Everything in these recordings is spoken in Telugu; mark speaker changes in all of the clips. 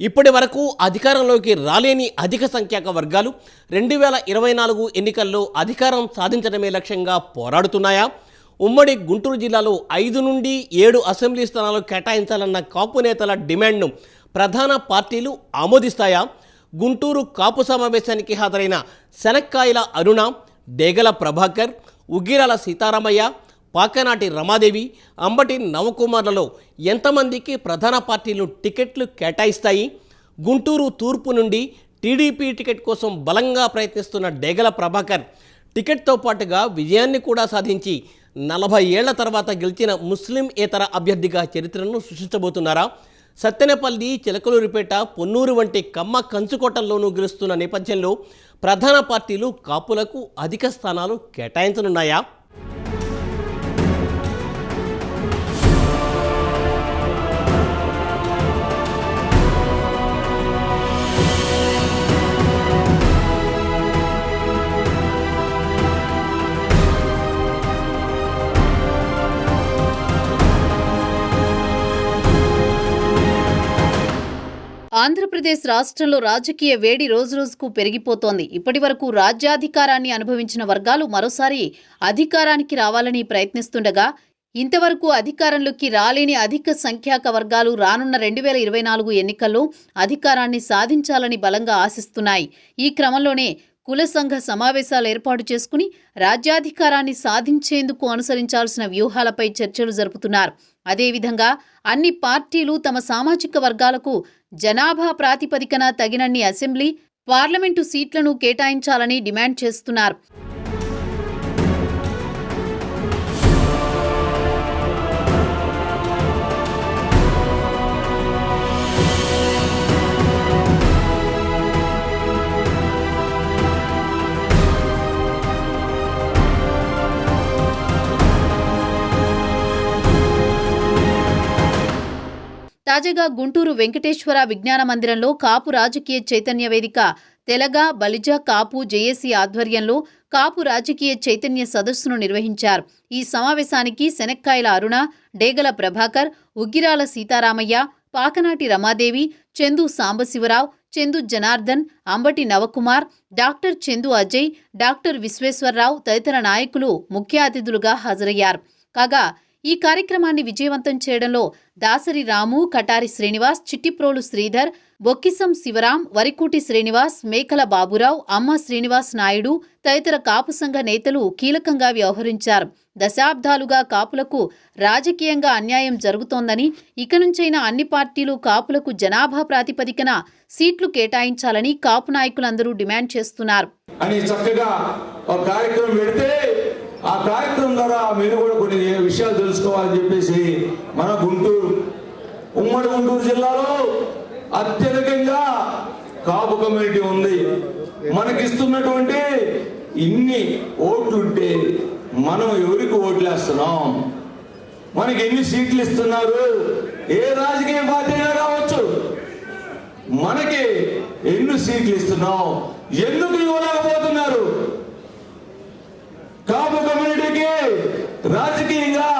Speaker 1: ఇప్పటి వరకు అధికారంలోకి రాలేని అధిక సంఖ్యాక వర్గాలు రెండు వేల ఇరవై నాలుగు ఎన్నికల్లో అధికారం సాధించడమే లక్ష్యంగా పోరాడుతున్నాయా? ఉమ్మడి గుంటూరు జిల్లాలో ఐదు నుండి ఏడు అసెంబ్లీ స్థానాలు కేటాయించాలన్న కాపు నేతల డిమాండ్ను ప్రధాన పార్టీలు ఆమోదిస్తాయా? గుంటూరు కాపు సమావేశానికి హాజరైన శనక్కాయల అరుణ డేగల ప్రభాకర్ ఉగ్గిరాల సీతారామయ్య పాకనాటి రమాదేవి అంబటి నవకుమార్లలో ఎంతమందికి ప్రధాన పార్టీలు టికెట్లు కేటాయిస్తాయి? గుంటూరు తూర్పు నుండి టీడీపీ టికెట్ కోసం బలంగా ప్రయత్నిస్తున్న డేగల ప్రభాకర్ టికెట్తో పాటుగా విజయాన్ని కూడా సాధించి నలభై ఏళ్ళ తర్వాత గెలిచిన ముస్లిం ఏతర అభ్యర్థిగా చరిత్రను సృష్టించబోతున్నారా? సత్తెనపల్లి చిలకలూరిపేట పొన్నూరు వంటి కమ్మ కంచుకోటల్లోనూ గెలుస్తున్న నేపథ్యంలో ప్రధాన పార్టీలు కాపులకు అధిక స్థానాలు కేటాయించనున్నాయా?
Speaker 2: ఆంధ్రప్రదేశ్ రాష్ట్రంలో రాజకీయ వేడి రోజురోజుకు పెరిగిపోతోంది. ఇప్పటి వరకు రాజ్యాధికారాన్ని అనుభవించిన వర్గాలు మరోసారి అధికారానికి రావాలని ప్రయత్నిస్తుండగా ఇంతవరకు అధికారంలోకి రాలేని అధిక సంఖ్యాక వర్గాలు రానున్న రెండు వేల ఇరవై నాలుగు ఎన్నికల్లో అధికారాన్ని సాధించాలని బలంగా ఆశిస్తున్నాయి. ఈ క్రమంలోనే కుల సంఘ సమావేశాలు ఏర్పాటు చేసుకుని రాజ్యాధికారాన్ని సాధించేందుకు అనుసరించాల్సిన వ్యూహాలపై చర్చలు జరుపుతున్నారు. అదేవిధంగా అన్ని పార్టీలు తమ సామాజిక వర్గాలకు జనాభా ప్రాతిపదికన తగినన్ని అసెంబ్లీ పార్లమెంటు సీట్లను కేటాయించాలని డిమాండ్ చేస్తున్నారు. తాజాగా గుంటూరు వెంకటేశ్వర విజ్ఞాన మందిరంలో కాపు రాజకీయ చైతన్య వేదిక తెలగ బలిజ కాపు జేఏసీ ఆధ్వర్యంలో కాపు రాజకీయ చైతన్య సదస్సును నిర్వహించారు. ఈ సమావేశానికి శనక్కాయల అరుణ డేగల ప్రభాకర్ ఉగ్గిరాల సీతారామయ్య పాకనాటి రమాదేవి చందు సాంబశివరావు చందు జనార్దన్ అంబటి నవకుమార్ డాక్టర్ చందు అజయ్ డాక్టర్ విశ్వేశ్వరరావు తదితర నాయకులు ముఖ్య అతిథులుగా హాజరయ్యారు. కాగా ఈ కార్యక్రమాన్ని విజయవంతం చేయడంలో దాసరి రాము కటారి శ్రీనివాస్ చిట్టిప్రోలు శ్రీధర్ బొక్కిసం శివరాం వరికూటి శ్రీనివాస్ మేకల బాబురావు అమ్మ శ్రీనివాస్ నాయుడు తదితర కాపు సంఘ నేతలు కీలకంగా వ్యవహరించారు. దశాబ్దాలుగా కాపులకు రాజకీయంగా అన్యాయం జరుగుతోందని ఇక నుంచైనా అన్ని పార్టీలు కాపులకు జనాభా ప్రాతిపదికన సీట్లు కేటాయించాలని కాపు నాయకులందరూ డిమాండ్ చేస్తున్నారు.
Speaker 3: అని చక్కగా కార్యక్రమం పెడితే ఆ కార్యక్రమం ద్వారా మీరు కూడా కొన్ని విషయాలు తెలుసుకోవాలని చెప్పేసి మన గుంటూరు ఉమ్మడి గుంటూరు జిల్లాలో అత్యధికంగా కాపు కమ్యూనిటీ ఉంది. మనకిస్తున్నటువంటి ఇన్ని ఓట్లుంటే మనం ఎవరికి ఓట్లేస్తున్నాం? మనకి ఎన్ని సీట్లు ఇస్తున్నారు? ఏ రాజకీయ పార్టీ కావచ్చు. మనకి ఎన్ని సీట్లు ఇస్తున్నాం? ఎందుకు ఇవ్వలేకపోతున్నారు? కాపు కమ్యూనిటీకి రాజకీయంగా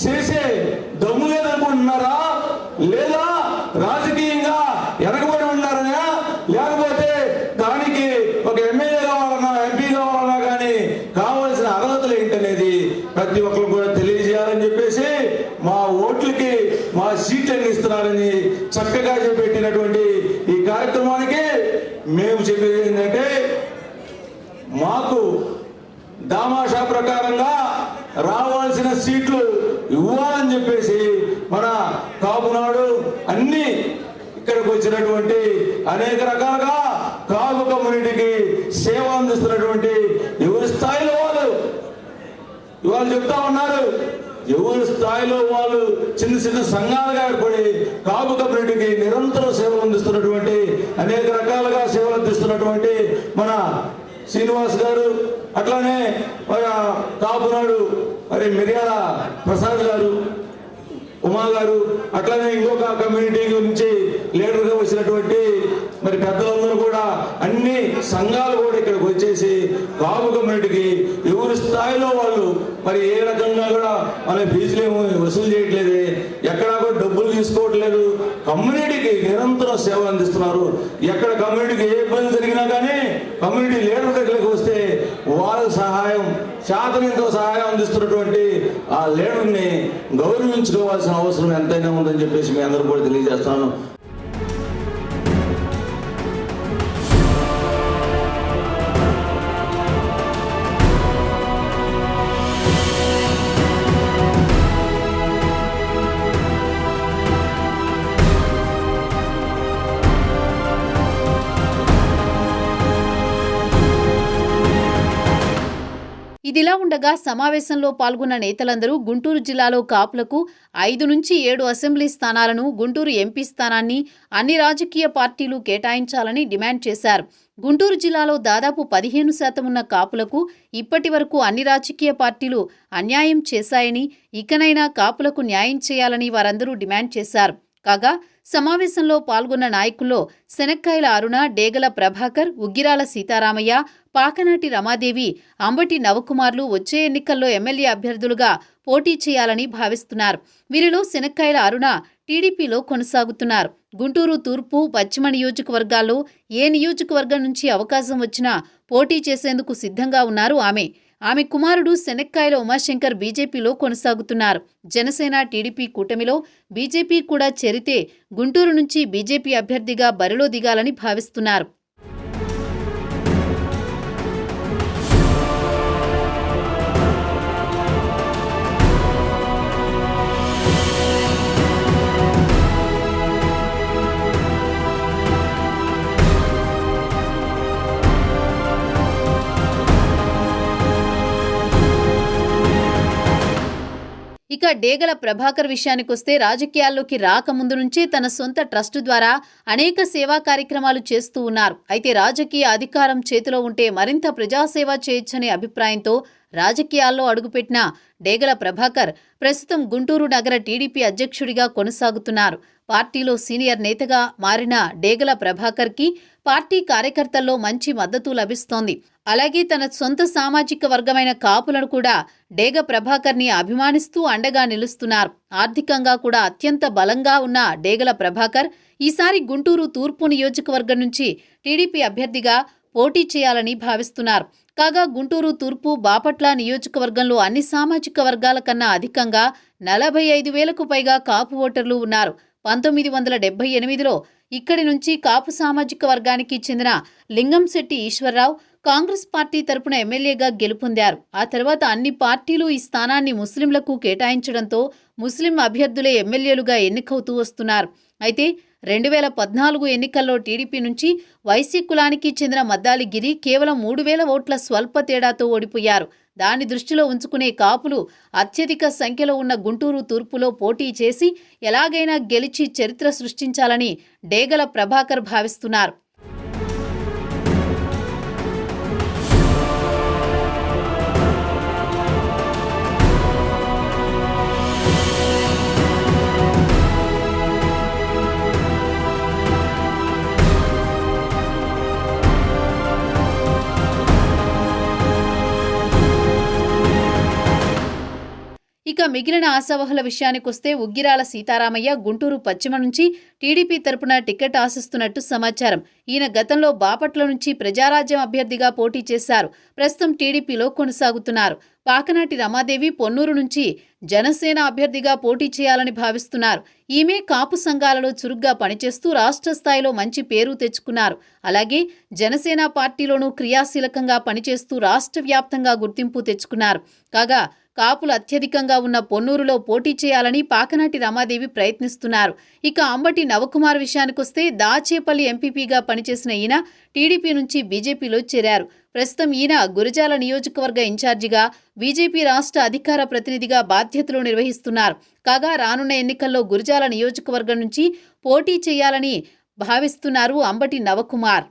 Speaker 3: చేసే దమ్ము లేదనుకుంటున్నారా లేదా రావాల్సిన సీట్లు ఇవ్వాలని చెప్పేసి మన కాపునాడు అన్ని ఇక్కడికి వచ్చినటువంటి అనేక రకాలుగా కాపు కమ్యూనిటీకి సేవ అందిస్తున్నటువంటి ఎవరి స్థాయిలో వాళ్ళు? ఇవాళ చెప్తా ఉన్నారు. ఎవరి స్థాయిలో వాళ్ళు చిన్న చిన్న సంఘాలుగా ఏర్పడి కాపు కమ్యూనిటీకి నిరంతరం సేవ అందిస్తున్నటువంటి అనేక రకాలుగా సేవలు అందిస్తున్నటువంటి మన శ్రీనివాస్ గారు అట్లానే మన కాపునాడు మరి మిర్యాల ప్రసాద్ గారు ఉమా గారు అట్లానే ఇంకొక కమ్యూనిటీ నుంచి లీడర్గా వచ్చినటువంటి మరి పెద్దలందరూ కూడా అన్ని సంఘాలు కూడా ఇక్కడికి వచ్చేసి కాపు కమ్యూనిటీకి ఎవరి స్థాయిలో వాళ్ళు మరి ఏ రకంగా కూడా మన ఫీజులు ఏమో వసూలు చేయట్లేదు ఎక్కడా కూడా డబ్బులు తీసుకోవట్లేదు కమ్యూనిటీకి నిరంతరం సేవ అందిస్తున్నారు. ఎక్కడ కమ్యూనిటీకి ఏ ఇబ్బంది జరిగినా కానీ కమ్యూనిటీ లీడర్ దగ్గరికి వస్తే వాళ్ళ సహాయం శాతనంతో సహాయం అందిస్తున్నటువంటి ఆ లీడర్ని గౌరవించుకోవాల్సిన అవసరం ఎంతైనా ఉందని చెప్పేసి మీ అందరూ కూడా తెలియజేస్తున్నాను.
Speaker 2: ఉండగా సమావేశంలో పాల్గొన్న నేతలందరూ గుంటూరు జిల్లాలో కాపులకు ఐదు నుంచి ఏడు అసెంబ్లీ స్థానాలను గుంటూరు ఎంపీ స్థానాన్ని అన్ని రాజకీయ పార్టీలు కేటాయించాలని డిమాండ్ చేశారు. గుంటూరు జిల్లాలో దాదాపు పదిహేను శాతం ఉన్న కాపులకు ఇప్పటి వరకు అన్ని రాజకీయ పార్టీలు అన్యాయం చేశాయని ఇకనైనా కాపులకు న్యాయం చేయాలని వారందరూ డిమాండ్ చేశారు. కాగా సమావేశంలో పాల్గొన్న నాయకుల్లో శనక్కాయల అరుణ డేగల ప్రభాకర్ ఉగ్గిరాల సీతారామయ్య పాకనాటి రమాదేవి అంబటి నవకుమార్లు వచ్చే ఎన్నికల్లో ఎమ్మెల్యే అభ్యర్థులుగా పోటీ చేయాలని భావిస్తున్నారు. వీరిలో శనక్కాయల అరుణ టీడీపీలో కొనసాగుతున్నారు. గుంటూరు తూర్పు పశ్చిమ నియోజకవర్గాల్లో ఏ నియోజకవర్గం నుంచి అవకాశం వచ్చినా పోటీ చేసేందుకు సిద్ధంగా ఉన్నారు ఆమె. ఆమె కుమారుడు శనక్కాయల ఉమాశంకర్ బీజేపీలో కొనసాగుతున్నారు. జనసేన టీడీపీ కూటమిలో బీజేపీ కూడా చేరితే గుంటూరు నుంచి బీజేపీ అభ్యర్థిగా బరిలో దిగాలని భావిస్తున్నారు. ఇక డేగల ప్రభాకర్ విషయానికొస్తే రాజకీయాల్లోకి రాకముందు నుంచే తన సొంత ట్రస్టు ద్వారా అనేక సేవా కార్యక్రమాలు చేస్తూ ఉన్నారు. అయితే రాజకీయ అధికారం చేతిలో ఉంటే మరింత ప్రజాసేవ చేయొచ్చనే అభిప్రాయంతో రాజకీయాల్లో అడుగుపెట్టిన డేగల ప్రభాకర్ ప్రస్తుతం గుంటూరు నగర టీడీపీ అధ్యక్షుడిగా కొనసాగుతున్నారు. పార్టీలో సీనియర్ నేతగా మారిన డేగల ప్రభాకర్కి పార్టీ కార్యకర్తల్లో మంచి మద్దతు లభిస్తోంది. అలాగే తన సొంత సామాజిక వర్గమైన కాపులను కూడా డేగ ప్రభాకర్ని అభిమానిస్తూ అండగా నిలుస్తున్నారు. ఆర్థికంగా కూడా అత్యంత బలంగా ఉన్న డేగల ప్రభాకర్ ఈసారి గుంటూరు తూర్పు నియోజకవర్గం నుంచి టీడీపీ అభ్యర్థిగా పోటీ చేయాలని భావిస్తున్నారు. కాగా గుంటూరు తూర్పు బాపట్ల నియోజకవర్గంలో అన్ని సామాజిక వర్గాల కన్నా అధికంగా నలభై ఐదు వేలకు పైగా కాపు ఓటర్లు ఉన్నారు. పంతొమ్మిది వందల డెబ్బై ఎనిమిదిలో ఇక్కడి నుంచి కాపు సామాజిక వర్గానికి చెందిన లింగంశెట్టి ఈశ్వరరావు కాంగ్రెస్ పార్టీ తరపున ఎమ్మెల్యేగా గెలుపొందారు. ఆ తర్వాత అన్ని పార్టీలు ఈ స్థానాన్ని ముస్లింలకు కేటాయించడంతో ముస్లిం అభ్యర్థులే ఎమ్మెల్యేలుగా ఎన్నికవుతూ వస్తున్నారు. అయితే రెండు వేల పద్నాలుగు ఎన్నికల్లో టీడీపీ నుంచి వైసీ కులానికి చెందిన మద్దాలి గిరి కేవలం మూడు వేల ఓట్ల స్వల్ప తేడాతో ఓడిపోయారు. దాన్ని దృష్టిలో ఉంచుకునే కాపులు అత్యధిక సంఖ్యలో ఉన్న గుంటూరు తూర్పులో పోటీ చేసి ఎలాగైనా గెలిచి చరిత్ర సృష్టించాలని డేగల ప్రభాకర్ భావిస్తున్నారు. ఇక మిగిలిన ఆశావహుల విషయానికొస్తే ఉగ్గిరాల సీతారామయ్య గుంటూరు పశ్చిమ నుంచి టీడీపీ తరపున టికెట్ ఆశిస్తున్నట్టు సమాచారం. ఈయన గతంలో బాపట్ల నుంచి ప్రజారాజ్యం అభ్యర్థిగా పోటీ చేశారు. ప్రస్తుతం టీడీపీలో కొనసాగుతున్నారు. పాకనాటి రమాదేవి పొన్నూరు నుంచి జనసేన అభ్యర్థిగా పోటీ చేయాలని భావిస్తున్నారు. ఈమె కాపు సంఘాలలో చురుగ్గా పనిచేస్తూ రాష్ట్ర స్థాయిలో మంచి పేరు తెచ్చుకున్నారు. అలాగే జనసేన పార్టీలోనూ క్రియాశీలకంగా పనిచేస్తూ రాష్ట్ర వ్యాప్తంగా గుర్తింపు తెచ్చుకున్నారు. కాగా కాపులు అత్యధికంగా ఉన్న పొన్నూరులో పోటీ చేయాలని పాకనాటి రమాదేవి ప్రయత్నిస్తున్నారు. ఇక అంబటి నవకుమార్ విషయానికొస్తే దాచేపల్లి ఎంపీపీగా పనిచేసిన ఈయన టీడీపీ నుంచి బీజేపీలో చేరారు. ప్రస్తుతం ఈయన గురజాల నియోజకవర్గ ఇన్ఛార్జిగా బీజేపీ రాష్ట్ర అధికార ప్రతినిధిగా బాధ్యతలు నిర్వహిస్తున్నారు. కాగా రానున్న ఎన్నికల్లో గురజాల నియోజకవర్గం నుంచి పోటీ చేయాలని భావిస్తున్నారు అంబటి నవకుమార్.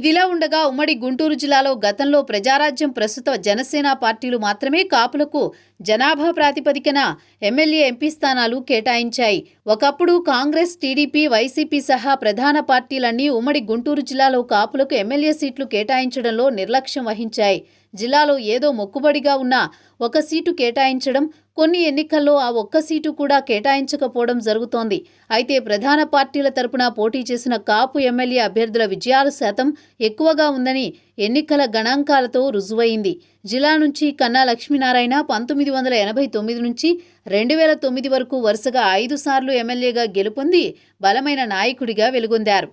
Speaker 2: ఇదిలా ఉండగా ఉమ్మడి గుంటూరు జిల్లాలో గతంలో ప్రజారాజ్యం ప్రస్తుత జనసేన పార్టీలు మాత్రమే కాపులకు జనాభా ప్రాతిపదికన ఎమ్మెల్యే ఎంపీ స్థానాలు కేటాయించాయి. ఒకప్పుడు కాంగ్రెస్ టీడీపీ వైసీపీ సహా ప్రధాన పార్టీలన్నీ ఉమ్మడి గుంటూరు జిల్లాలో కాపులకు ఎమ్మెల్యే సీట్లు కేటాయించడంలో నిర్లక్ష్యం వహించాయి. జిల్లాలో ఏదో మొక్కుబడిగా ఉన్న ఒక సీటు కేటాయించడం కొన్ని ఎన్నికల్లో ఆ ఒక్క సీటు కూడా కేటాయించకపోవడం జరుగుతోంది. అయితే ప్రధాన పార్టీల తరపున పోటీ చేసిన కాపు ఎమ్మెల్యే అభ్యర్థుల విజయాల శాతం ఎక్కువగా ఉందని ఎన్నికల గణాంకాలతో రుజువైంది. జిల్లా నుంచి కన్నా లక్ష్మీనారాయణ పంతొమ్మిది వందల ఎనభై తొమ్మిది నుంచి రెండు వేల తొమ్మిది వరకు వరుసగా ఐదు సార్లు ఎమ్మెల్యేగా గెలుపొంది బలమైన నాయకుడిగా వెలుగొందారు.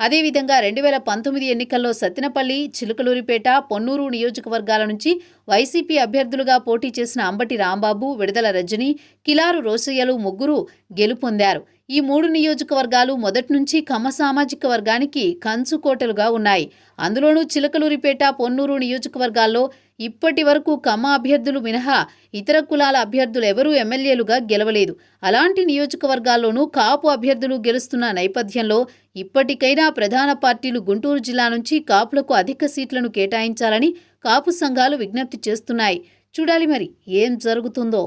Speaker 2: అదేవిధంగా రెండు వేల పంతొమ్మిది ఎన్నికల్లో సత్తినపల్లి చిలుకలూరిపేట పొన్నూరు నియోజకవర్గాల నుంచి వైసీపీ అభ్యర్థులుగా పోటీ చేసిన అంబటి రాంబాబు విడుదల రజని కిలారు రోసయ్యలు ముగ్గురు గెలుపొందారు. ఈ మూడు నియోజకవర్గాలు మొదటి నుంచి కమ్మ సామాజిక వర్గానికి కంచుకోటలుగా ఉన్నాయి. అందులోనూ చిలకలూరిపేట పొన్నూరు నియోజకవర్గాల్లో ఇప్పటి వరకు కమ్మ అభ్యర్థులు మినహా ఇతర కులాల అభ్యర్థులు ఎవరూ ఎమ్మెల్యేలుగా గెలవలేదు. అలాంటి నియోజకవర్గాల్లోనూ కాపు అభ్యర్థులు గెలుస్తున్న నేపథ్యంలో ఇప్పటికైనా ప్రధాన పార్టీలు గుంటూరు జిల్లా నుంచి కాపులకు అధిక సీట్లను కేటాయించాలని కాపు సంఘాలు విజ్ఞప్తి చేస్తున్నాయి. చూడాలి మరి ఏం జరుగుతుందో.